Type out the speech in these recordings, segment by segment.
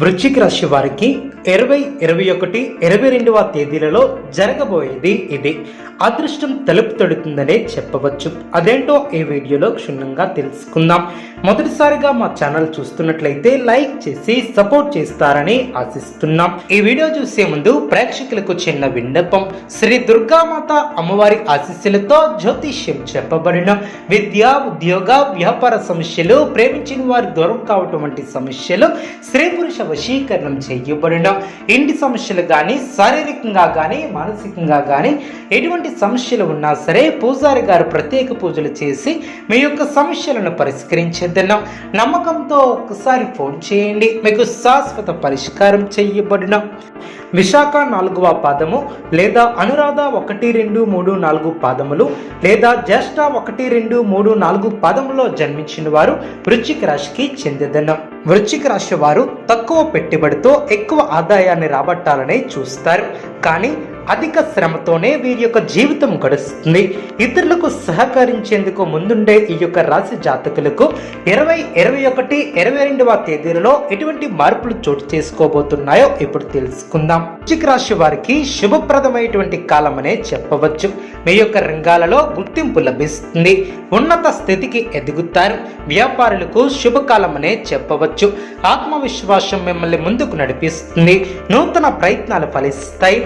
వృశ్చిక రాశి వారికి ఇరవై ఇరవై ఒకటి ఇరవై రెండవ తేదీలలో జరగబోయేది ఇది. అదృష్టం తలుపు తడుతుందనే చెప్పవచ్చు. అదేంటో ఈ వీడియోలో క్షుణ్ణంగా తెలుసుకుందాం. మొదటిసారిగా మా ఛానల్ చూస్తున్నట్లయితే లైక్ చేసి సపోర్ట్ చేస్తారని ఆశిస్తున్నాం. ఈ వీడియో చూసే ముందు ప్రేక్షకులకు చిన్న విన్నపం. శ్రీ దుర్గామాత అమ్మవారి ఆశీస్సులతో జ్యోతిష్యం చెప్పబడిన విద్య ఉద్యోగ వ్యాపార సమస్యలు ప్రేమించిన వారు దూరం కావటం వంటి సమస్యలు స్త్రీ పురుష వశీకరణం చేయబడడం ఇంటి సమస్యలు కానీ శారీరకంగా కానీ మానసికంగా కానీ ఎటువంటి సమస్యలు ఉన్నా సరే పూజారి గారు ప్రత్యేక పూజలు చేసి మీ యొక్క సమస్యలను పరిష్కరించేద్దాం నమ్మకంతో ఒక్కసారి ఫోన్ చేయండి. మీకు శాశ్వత పరిష్కారం చేయబడిన విశాఖ నాలుగవ పాదము లేదా అనురాధ ఒకటి రెండు మూడు నాలుగు పాదములు లేదా జ్యేష్ఠ ఒకటి రెండు మూడు నాలుగు పాదములో జన్మించిన వారు వృశ్చిక రాశికి చెందిదనం. వృశ్చిక రాశి వారు తక్కువ పెట్టుబడితో ఎక్కువ ఆదాయాన్ని రాబట్టాలని చూస్తారు. కానీ అధిక శ్రమతోనే వీరి యొక్క జీవితం గడుస్తుంది. ఇతరులకు సహకరించేందుకు ముందుండే ఈ యొక్క రాశి జాతకులకు ఇరవై ఇరవై ఒకటి ఇరవై రెండవ తేదీలలో ఎటువంటి మార్పులు చోటు చేసుకోబోతున్నాయో ఇప్పుడు తెలుసుకుందాం. వృశ్చిక రాశి వారికి శుభప్రదమైనటువంటి కాలమనే చెప్పవచ్చు. మీ యొక్క రంగాలలో గుర్తింపు లభిస్తుంది. ఉన్నత స్థితికి ఎదుగుతారు. వ్యాపారులకు శుభకాలమనే చెప్పవచ్చు. ఆత్మవిశ్వాసం మిమ్మల్ని ముందుకు నడిపిస్తుంది. నూతన ప్రయత్నాలు ఫలిస్తాయి.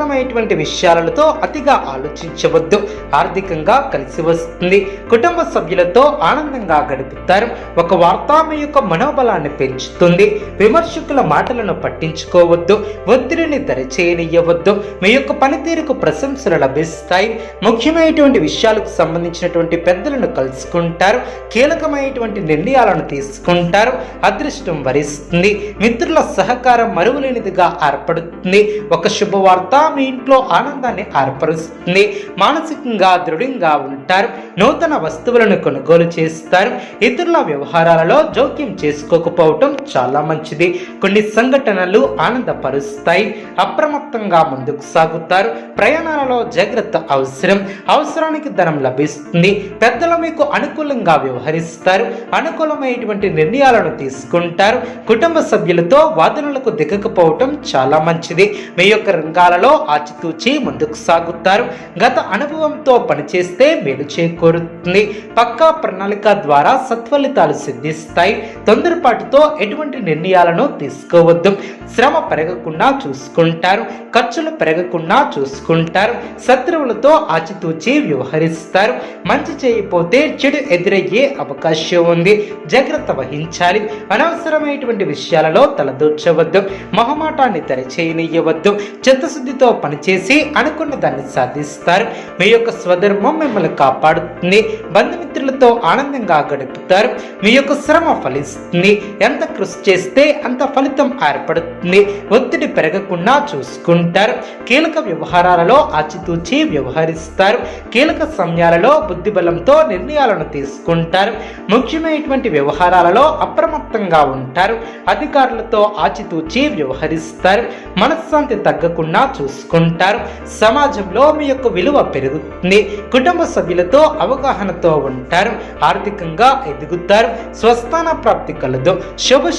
అనవసరమైనటువంటి విషయాలతో అతిగా ఆలోచించవద్దు. ఆర్థికంగా కలిసి వస్తుంది. కుటుంబ సభ్యులతో ఆనందంగా గడుపుతారు. ఒక వార్త మీ యొక్క మనోబలాన్ని పెంచుతుంది. విమర్శకుల మాటలను పట్టించుకోవద్దు. ఒత్తిడిని దరిచేయనియ్యవద్దు. మీ యొక్క పనితీరుకు ప్రశంసలు లభిస్తాయి. ముఖ్యమైనటువంటి విషయాలకు సంబంధించినటువంటి పెద్దలను కలుసుకుంటారు. కీలకమైనటువంటి నిర్ణయాలను తీసుకుంటారు. అదృష్టం వరిస్తుంది. మిత్రుల సహకారం మరువలేనిదిగా ఏర్పడుతుంది. ఒక శుభవార్త మీ ఇంట్లో ఆనందాన్ని ఏర్పరుస్తుంది. మానసికంగా దృఢంగా ఉంటారు. నూతన వస్తువులను కొనుగోలు చేస్తారు. ఇతరుల వ్యవహారాలలో జోక్యం చేసుకోకపోవటం చాలా మంచిది. కొన్ని సంఘటనలు ఆనందపరుస్తాయి. అప్రమత్తంగా ముందుకు సాగుతారు. ప్రయాణాలలో జాగ్రత్త అవసరం. అవసరానికి ధనం లభిస్తుంది. పెద్దలు మీకు అనుకూలంగా వ్యవహరిస్తారు. అనుకూలమైనటువంటి నిర్ణయాలను తీసుకుంటారు. కుటుంబ సభ్యులతో వాదనలకు దిగకపోవటం చాలా మంచిది. మీ యొక్క రంగాలలో ఆచితూచి ముందుకు సాగుతారు. గత అనుభవంతో పనిచేస్తే మేలు చేకూరుతుంది. పక్కా ప్రణాళిక ద్వారా సత్ఫలితాలు సిద్ధిస్తాయి. తొందరపాటుతో ఎటువంటి నిర్ణయాలను తీసుకోవద్దు. శ్రమ పెరగకుండా చూసుకుంటారు. ఖర్చులు పెరగకుండా చూసుకుంటారు. శత్రువులతో ఆచితూచి వ్యవహరిస్తారు. మంచి చేయకపోతే చెడు ఎదురయ్యే అవకాశం ఉంది. జాగ్రత్త వహించాలి. అనవసరమైనటువంటి విషయాలలో తలదూర్చవద్దు. మొహమాటాన్ని తెరచేయనియవద్దు చిత్తశుద్ధితో పనిచేసి అనుకున్న దాన్ని సాధిస్తారు. మీ యొక్క స్వధర్మం మిమ్మల్ని కాపాడుతుంది. బంధుమిత్రులతో ఆనందంగా గడుపుతారు. మీ యొక్క శ్రమ ఫలిస్తుంది. ఎంత కృషి చేస్తే అంత ఫలితం ఏర్పడుతుంది. ఒత్తిడి పెరగకుండా చూసుకుంటారు. కీలక వ్యవహారాలలో ఆచితూచి వ్యవహరిస్తారు. కీలక సమయాలలో బుద్ధిబలంతో నిర్ణయాలను తీసుకుంటారు. ముఖ్యమైనటువంటి వ్యవహారాలలో అప్రమత్తంగా ఉంటారు. అధికారులతో ఆచితూచి వ్యవహరిస్తారు. మనశ్శాంతి తగ్గకుండా చూసుకుంటారు. సమాజంలో మీ యొక్క విలువ పెరుగుతుంది. కుటుంబ సభ్యులతో అవగాహనతో ఉంటారు. ఆర్థికంగా ఎదుగుతారు. స్వస్థాన ప్రాప్తి కలదు. శుభ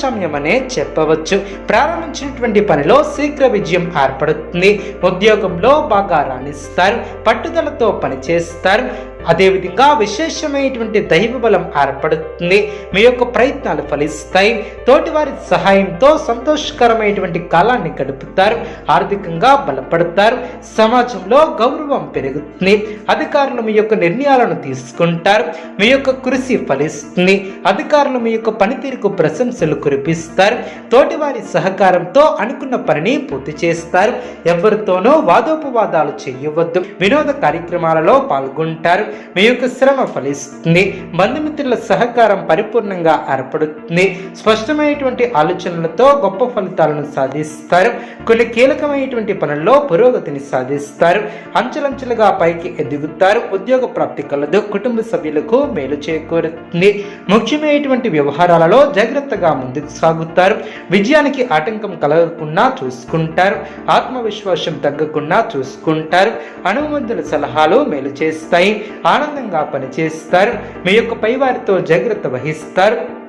చెప్పవచ్చు. ప్రారంభించినటువంటి పనిలో శీఘ్ర విజయం ఏర్పడుతుంది. ఉద్యోగంలో బాగా రాణిస్తారు. పట్టుదలతో పనిచేస్తారు. అదేవిధంగా విశేషమైనటువంటి దైవ బలం ఏర్పడుతుంది. మీ యొక్క ప్రయత్నాలు ఫలిస్తాయి. తోటివారి సహాయంతో సంతోషకరమైనటువంటి కాలాన్ని గడుపుతారు. ఆర్థికంగా బలపడతారు. సమాజంలో గౌరవం పెరుగుతుంది. అధికారులు మీ యొక్క నిర్ణయాలను తీసుకుంటారు. మీ యొక్క కృషి ఫలిస్తుంది. అధికారులు మీ యొక్క పనితీరుకు ప్రశంసలు కురిపిస్తారు. తోటివారి సహకారంతో అనుకున్న పనిని పూర్తి చేస్తారు. ఎవరితోనో వాదోపవాదాలు చేయవద్దు. వినోద కార్యక్రమాలలో పాల్గొంటారు. మీ యొక్క శ్రమ ఫలిస్తుంది. బంధుమిత్రుల సహకారం పరిపూర్ణంగా ఏర్పడుతుంది. స్పష్టమైనటువంటి ఆలోచనలతో గొప్ప ఫలితాలను సాధిస్తారు. కొన్ని కీలకమైనటువంటి పనుల్లో పురోగతిని సాధిస్తారు. అంచెలంచెలుగా పైకి ఎదుగుతారు. ఉద్యోగ ప్రాప్తి కలదు. కుటుంబ సభ్యులకు మేలు చేకూరుతుంది. ముఖ్యమైనటువంటి వ్యవహారాలలో జాగ్రత్తగా ముందుకు సాగుతారు. విజయానికి ఆటంకం కలగకుండా చూసుకుంటారు. ఆత్మవిశ్వాసం తగ్గకుండా చూసుకుంటారు. అనుమంతుల సలహాలు మేలు చేస్తాయి. ఆనందంగా పనిచేస్తారు. మీ యొక్క పైవారితో జాగ్రత్త వహిస్తారు.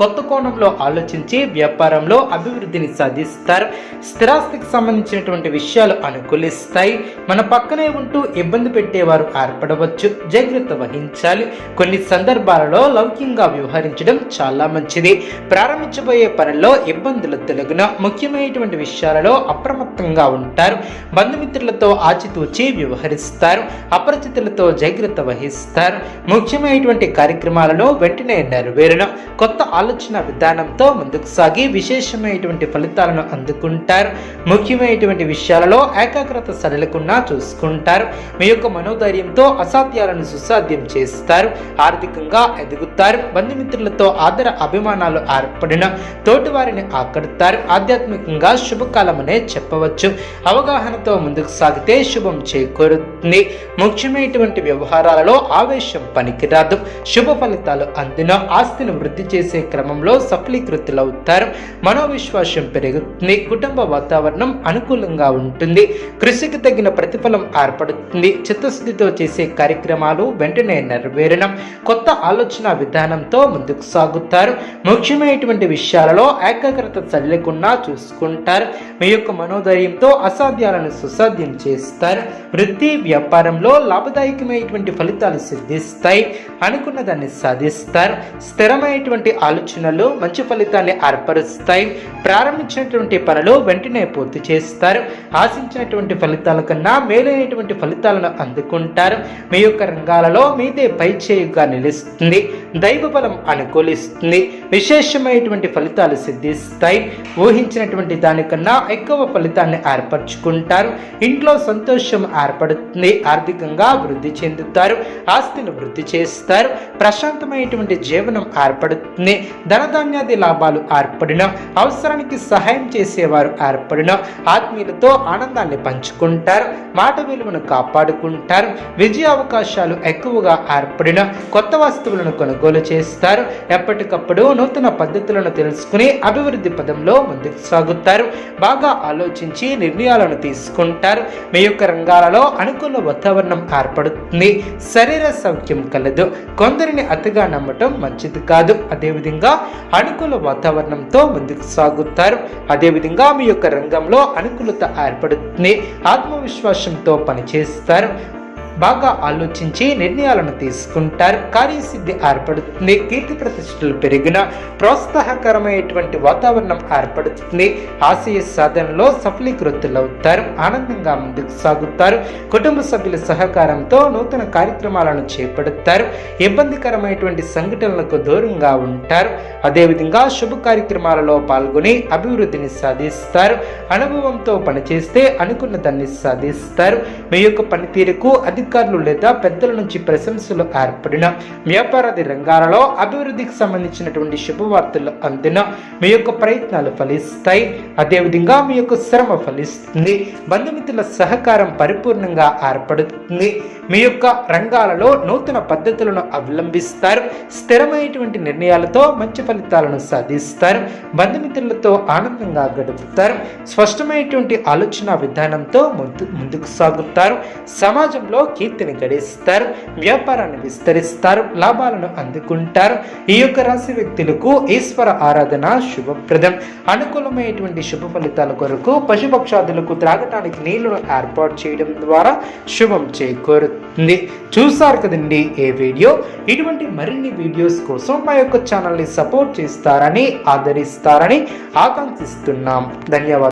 కొత్త కోణంలో ఆలోచించి వ్యాపారంలో అభివృద్ధిని సాధిస్తారు. స్థిరాస్తికి సంబంధించినటువంటి విషయాలు అనుకూలిస్తాయి. మన పక్కనే ఉంటూ ఇబ్బంది పెట్టేవారు ఏర్పడవచ్చు. జాగ్రత్త వహించాలి. కొన్ని సందర్భాలలో లౌకికంగా వ్యవహరించడం చాలా మంచిది. ప్రారంభించబోయే పనుల్లో ఇబ్బందులు తెలుగున ముఖ్యమైనటువంటి విషయాలలో అప్రమత్తంగా ఉంటారు. బంధుమిత్రులతో ఆచితూచి వ్యవహరిస్తారు. అపరిచితులతో జాగ్రత్త వహిస్తారు. ముఖ్యమైనటువంటి కార్యక్రమాలను వెంటనే నెరవేరడం కొత్త ఆలోచన విధానంతో ముందుకు సాగి విశేషమైనటువంటి ఫలితాలను అందుకుంటారు. ముఖ్యమైనటువంటి విషయాలలో ఏకాగ్రత సడలకుండా చూసుకుంటారు. మీ యొక్క మనోధైర్యంతో అసాధ్యాలను సుసాధ్యం చేస్తారు. ఆర్థికంగా ఎదుగుతారు. బంధుమిత్రులతో ఆదర అభిమానాలు ఏర్పడిన తోటి వారిని ఆకడతారు ఆధ్యాత్మికంగా శుభకాలమనే చెప్పవచ్చు. అవగాహనతో ముందుకు సాగితే శుభం చేకూరుతుంది. ముఖ్యమైనటువంటి వ్యవహారాలలో ఆవేశం పనికిరాదు. శుభ ఫలితాలు అందిన ఆస్తిని వృద్ధి చేసే క్రమంలో సఫలీకృతులవుతారు. మనోవిశ్వాసం పెరుగుతుంది. కుటుంబ వాతావరణం అనుకూలంగా ఉంటుంది. కృషికి తగిన ప్రతిఫలం ఏర్పడుతుంది. చిత్తశుద్ధితో చేసే కార్యక్రమాలు వెంటనే నెరవేరడం కొత్త ఆలోచన విధానంతో ముందుకు సాగుతారు. ముఖ్యమైనటువంటి విషయాలలో ఏకాగ్రత చల్లకుండా చూసుకుంటారు. మీ యొక్క మనోధైర్యంతో అసాధ్యాలను సుసాధ్యం చేస్తారు. వృత్తి వ్యాపారంలో లాభదాయకమైనటువంటి ఫలితాలు సిద్ధిస్తాయి. అనుకున్న దాన్ని సాధిస్తారు. స్థిరమైనటువంటి ఆలోచనలు మంచి ఫలితాన్ని ఏర్పరుస్తాయి. ప్రారంభించినటువంటి పనులు వెంటనే పూర్తి చేస్తారు. ఆశించినటువంటి ఫలితాల కన్నా మేలైనటువంటి ఫలితాలను అందుకుంటారు. మీ యొక్క రంగాలలో మీదే పై చేయుగా నిలుస్తుంది. దైవ బలం అనుకూలిస్తుంది. విశేషమైనటువంటి ఫలితాలు సిద్ధిస్తాయి. ఊహించినటువంటి దానికన్నా ఎక్కువ ఫలితాన్ని ఏర్పరచుకుంటారు. ఇంట్లో సంతోషం ఏర్పడుతుంది. ఆర్థికంగా వృద్ధి చెందుతారు. ఆస్తిని వృద్ధి చేస్తారు. ప్రశాంతమైనటువంటి జీవనం ఏర్పడుతుంది. ధనధాన్యాది లాభాలు ఏర్పడిన అవసరానికి సహాయం చేసేవారు ఏర్పడిన ఆత్మీయులతో ఆనందాన్ని పంచుకుంటారు. మాట విలువను కాపాడుకుంటారు. విజయ అవకాశాలు ఎక్కువగా ఏర్పడిన కొత్త వస్తువులను కొనుగోలు చేస్తారు. ఎప్పటికప్పుడు నూతన పద్ధతులను తెలుసుకుని అభివృద్ధి పదంలో ముందుకు సాగుతారు. బాగా ఆలోచించి నిర్ణయాలను తీసుకుంటారు. మీ యొక్క రంగాలలో అనుకూల వాతావరణం ఏర్పడుతుంది. శరీర సౌఖ్యం కలదు. కొందరిని అతిగా నమ్మటం మంచిది కాదు. అదేవిధంగా అనుకూల వాతావరణంతో ముందుకు సాగుతారు. అదేవిధంగా మీ యొక్క రంగంలో అనుకూలత ఏర్పడుతుంది. ఆత్మవిశ్వాసంతో పనిచేస్తారు. బాగా ఆలోచించి నిర్ణయాలను తీసుకుంటారు. కార్యసిద్ధి ఏర్పడుతుంది. కీర్తి ప్రతిష్టలు పెరిగిన ప్రోత్సాహకరమైనటువంటి వాతావరణం ఏర్పడుతుంది. ఆశయ సాధనలో సఫలీకృతులవుతారు. ఆనందంగా ముందుకు సాగుతారు. కుటుంబ సభ్యుల సహకారంతో నూతన కార్యక్రమాలను చేపడతారు. ఇబ్బందికరమైనటువంటి సంఘటనలకు దూరంగా ఉంటారు. అదేవిధంగా శుభ కార్యక్రమాలలో పాల్గొని అభివృద్ధిని సాధిస్తారు. అనుభవంతో పనిచేస్తే అనుకున్న దాన్ని సాధిస్తారు. మీ యొక్క పనితీరుకు అధికారులు లేదా పెద్దల నుంచి ప్రశంసలు ఏర్పడిన వ్యాపారాది రంగాలలో అభివృద్ధికి సంబంధించినటువంటి శుభవార్తలు అందిన మీ యొక్క ప్రయత్నాలు ఫలిస్తాయి. అదేవిధంగా మీ యొక్క శ్రమ ఫలిస్తుంది. బంధుమిత్రుల సహకారం పరిపూర్ణంగా ఏర్పడుతుంది. మీ యొక్క రంగాలలో నూతన పద్ధతులను అవలంబిస్తారు. స్థిరమైనటువంటి నిర్ణయాలతో మంచి ఫలితాలను సాధిస్తారు. బంధుమిత్రులతో ఆనందంగా గడుపుతారు. స్పష్టమైనటువంటి ఆలోచన విధానంతో ముందు ముందుకు సాగుతారు. సమాజంలో కీర్తిని గడిస్తారు వ్యాపారాన్ని విస్తరిస్తారు లాభాలను అందుకుంటారు. ఈ యొక్క రాశి వ్యక్తులకు ఈశ్వర ఆరాధన శుభప్రదం. అనుకూలమైనటువంటి శుభ ఫలితాల కొరకు పశుపక్షాదులకు త్రాగటానికి నీళ్ళను ఏర్పాటు చేయడం ద్వారా శుభం చేకూరుతుంది. చూసారు కదండి ఏ వీడియో? ఇటువంటి మరిన్ని వీడియోస్ కోసం మా యొక్క ఛానల్ని సపోర్ట్ చేస్తారని ఆదరిస్తారని ఆకాంక్షిస్తున్నాం. ధన్యవాదాలు.